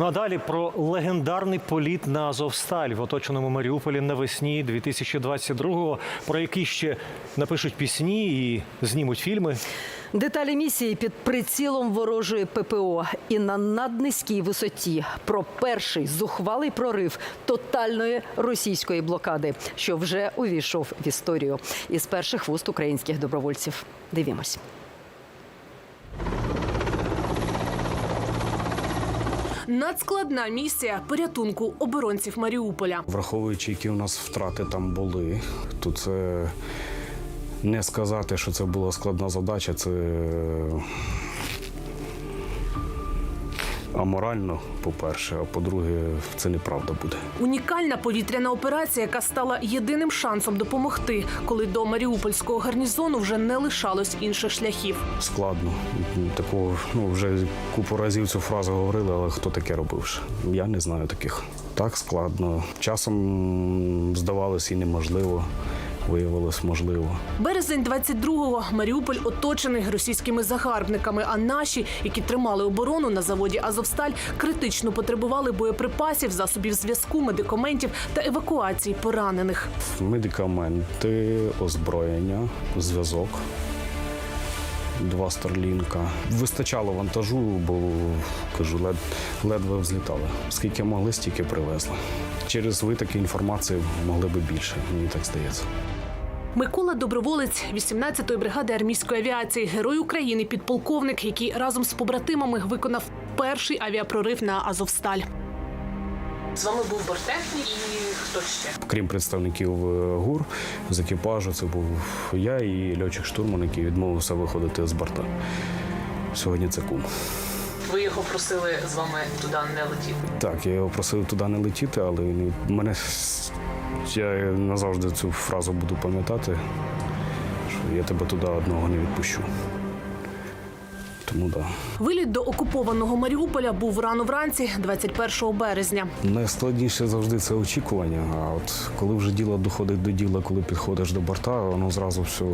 Ну а далі про легендарний політ на Азовсталь в оточеному Маріуполі навесні 2022-го, про який ще напишуть пісні і знімуть фільми. Деталі місії під прицілом ворожої ППО і на наднизькій висоті про перший зухвалий прорив тотальної російської блокади, що вже увійшов в історію із перших вуст українських добровольців. Дивімось. Надскладна місія порятунку оборонців Маріуполя. Враховуючи, які у нас втрати там були, то це не сказати, що це була складна задача, це аморально, по-перше, а по-друге, це неправда буде. Унікальна повітряна операція, яка стала єдиним шансом допомогти, коли до Маріупольського гарнізону вже не лишалось інших шляхів. Складно. Такого, ну, вже купу разів цю фразу говорили, але хто таке робив? Я не знаю таких. Так складно. Часом здавалось і неможливо, виявилось можливо. Березень 22-го Маріуполь оточений російськими загарбниками. А наші, які тримали оборону на заводі Азовсталь, критично потребували боєприпасів, засобів зв'язку, медикаментів та евакуації поранених. Медикаменти, озброєння, зв'язок. Два старлінка. Вистачало вантажу, бо кажу, лед, ледве взлітали. Скільки могли, стільки привезли. Через витоки інформації могли би більше, мені так здається. Микола Доброволець 18-ї бригади армійської авіації, герой України, підполковник, який разом з побратимами виконав перший авіапрорив на Азовсталь. З вами був бортехнік і хто ще? Крім представників е, ГУР з екіпажу, це був я і льотчик штурман, який відмовився виходити з борта. Сьогодні це кум. Ви його просили з вами туди не летіти. Так, я його просив туди не летіти, але він мене я назавжди цю фразу буду пам'ятати, що я тебе туди одного не відпущу. Тому. Да. Виліт до окупованого Маріуполя був рано вранці, 21 березня. Найскладніше завжди це очікування. А от коли вже діло доходить до діла, коли підходиш до борта, воно зразу все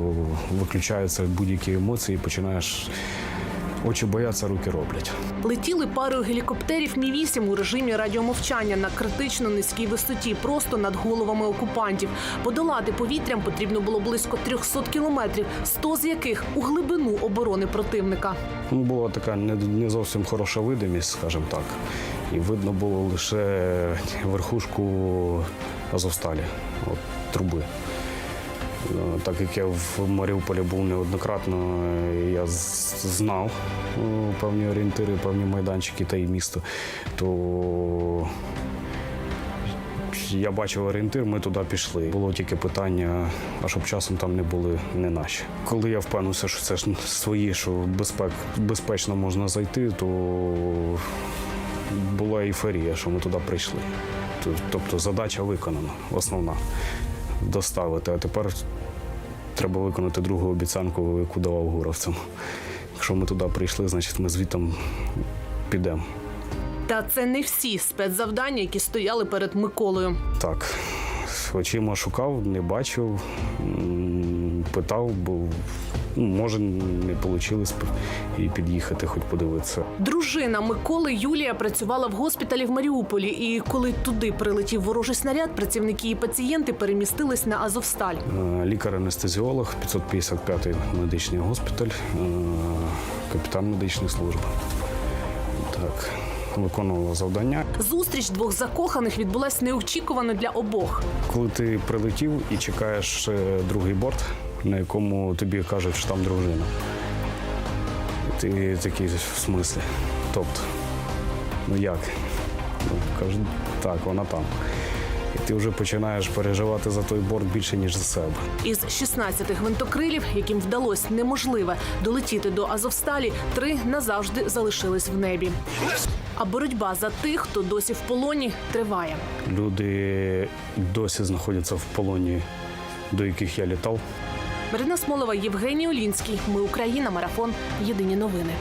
виключаються будь-які емоції, починаєш очі бояться, руки роблять. Летіли парою гелікоптерів Мі 8 у режимі радіомовчання на критично низькій висоті, просто над головами окупантів. Подолати повітрям потрібно було близько 300 кілометрів, 100 з яких у глибину оборони противника. Ну, Була така не, зовсім хороша видимість, скажімо так. І видно було лише верхушку Азовсталі, от, труби. Е, Так як я в Маріуполі був неоднократно, е, я знав е, певні орієнтири, певні майданчики та і місто, то я бачив орієнтир, ми туди пішли. Було тільки питання, а щоб часом там не були не наші. Коли я впевнився, що це ж свої, що безпек, безпечно можна зайти, то була ейфорія, що ми туди прийшли. Тобто задача виконана, основна доставити. А тепер треба виконати другу обіцянку, яку давав гуровцям. Якщо ми туди прийшли, значить ми звітом підемо. Та це не всі спецзавдання, які стояли перед Миколою. Так, очима шукав, не бачив, питав, ну, може не вийшло і під'їхати, хоч подивитися. Дружина Миколи Юлія працювала в госпіталі в Маріуполі, і коли туди прилетів ворожий снаряд, працівники і пацієнти перемістились на Азовсталь. Е, Лікар-анестезіолог, 555-й медичний госпіталь, е, капітан медичної служби. Так, виконувала завдання. Зустріч двох закоханих відбулась неочікувано для обох. Коли ти прилетів і чекаєш е, другий борт, на якому тобі кажуть, що там дружина. Ти такий в смислі. Тобто, ну як? Ну, кажуть, так, вона там. І ти вже починаєш переживати за той борт більше, ніж за себе. Із 16 гвинтокрилів, яким вдалося неможливе долетіти до Азовсталі, три назавжди залишились в небі. А боротьба за тих, хто досі в полоні, триває. Люди досі знаходяться в полоні, до яких я літав. Марина Смолова, Євгеній Олінський. Ми Україна. Марафон. Єдині новини.